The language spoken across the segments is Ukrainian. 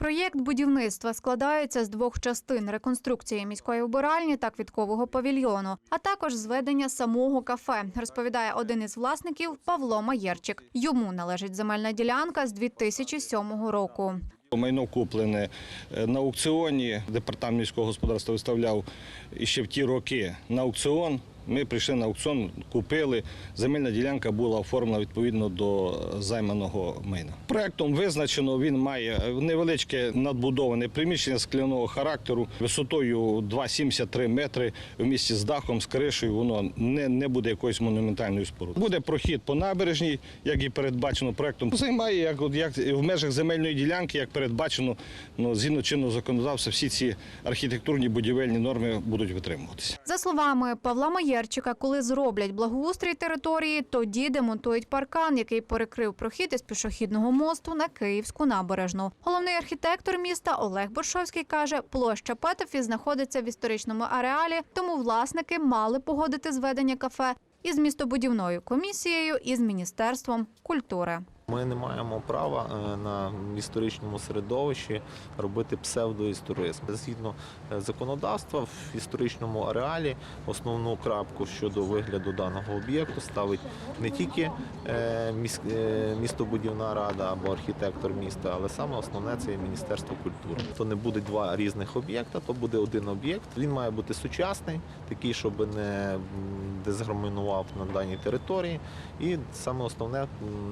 Проєкт будівництва складається з двох частин: реконструкції міської вбиральні та квіткового павільйону, а також зведення самого кафе, розповідає один із власників Павло Маєрчик. Йому належить земельна ділянка з 2007 року. Майно куплене е, на аукціоні. Департамент міського господарства виставляв ще в ті роки на аукціон. Ми прийшли на аукціон, купили. Земельна ділянка була оформлена відповідно до займаного майна. Проектом визначено, він має невеличке надбудоване приміщення скляного характеру висотою 2,73 метри в місті з дахом, з кришею. Воно не, не буде якоюсь монументальною спорудою. Буде прохід по набережній, як і передбачено проектом. Займає як, як в межах земельної ділянки, як передбачено ну, згідно чинного законодавства, всі ці архітектурні будівельні норми будуть витримуватися. За словами Павла Маєрчика, коли зроблять благоустрій території, тоді демонтують паркан, який перекрив прохід із пішохідного мосту на Київську набережну. Головний архітектор міста Олег Боршовський каже, площа Петефі знаходиться в історичному ареалі, тому власники мали погодити зведення кафе із містобудівною комісією і з міністерством культури. Ми не маємо права е, на історичному середовищі робити псевдоісторизм. Згідно е, законодавства, в історичному ареалі основну крапку щодо вигляду даного об'єкту ставить не тільки е, міс- містобудівна рада або архітектор міста, але саме основне це є Міністерство культури. То не буде два різних об'єкта, то буде один об'єкт. Він має бути сучасний, такий, щоб не м, дезгармонував на даній території. І саме основне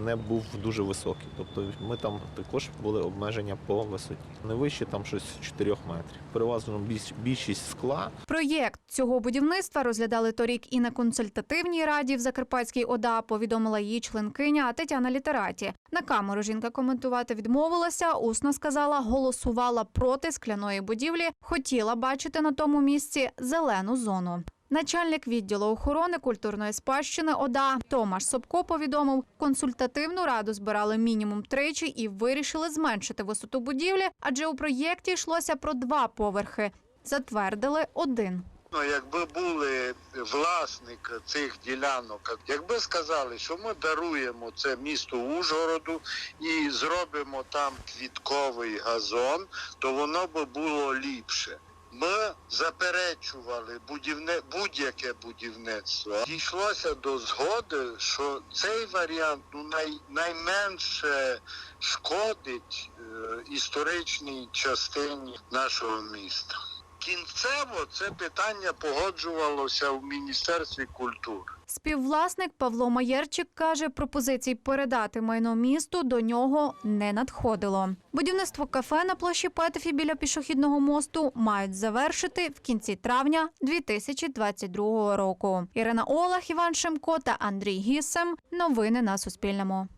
не був дуже високий. Тобто ми там також були обмеження по висоті. Не вище там щось 4 метрів. Переважно більш- більшість скла. Проєкт цього будівництва розглядали торік і на консультативній раді в Закарпатській ОДА, повідомила її членкиня Тетяна Літераті. На камеру жінка коментувати відмовилася, усно сказала, голосувала проти скляної будівлі, хотіла бачити на тому місці зелену зону. Начальник відділу охорони культурної спадщини ОДА Томаш Собко повідомив, консультативну раду збирали мінімум тричі і вирішили зменшити висоту будівлі, адже у проєкті йшлося про два поверхи. Затвердили один. Ну, якби були власник цих ділянок, якби сказали, що ми даруємо це місту Ужгороду і зробимо там квітковий газон, то воно би було ліпше. Ми заперечували будівне будь-яке будівництво. Дійшлося до згоди, що цей варіант ну най, найменше шкодить е, історичній частині нашого міста. Кінцево це питання погоджувалося в Міністерстві культури. Співвласник Павло Маєрчик каже, пропозицій передати майно місту до нього не надходило. Будівництво кафе на площі Петефі біля пішохідного мосту мають завершити в кінці травня 2022 року. Ірина Олах, Іван Шемко та Андрій Гісем. Новини на Суспільному.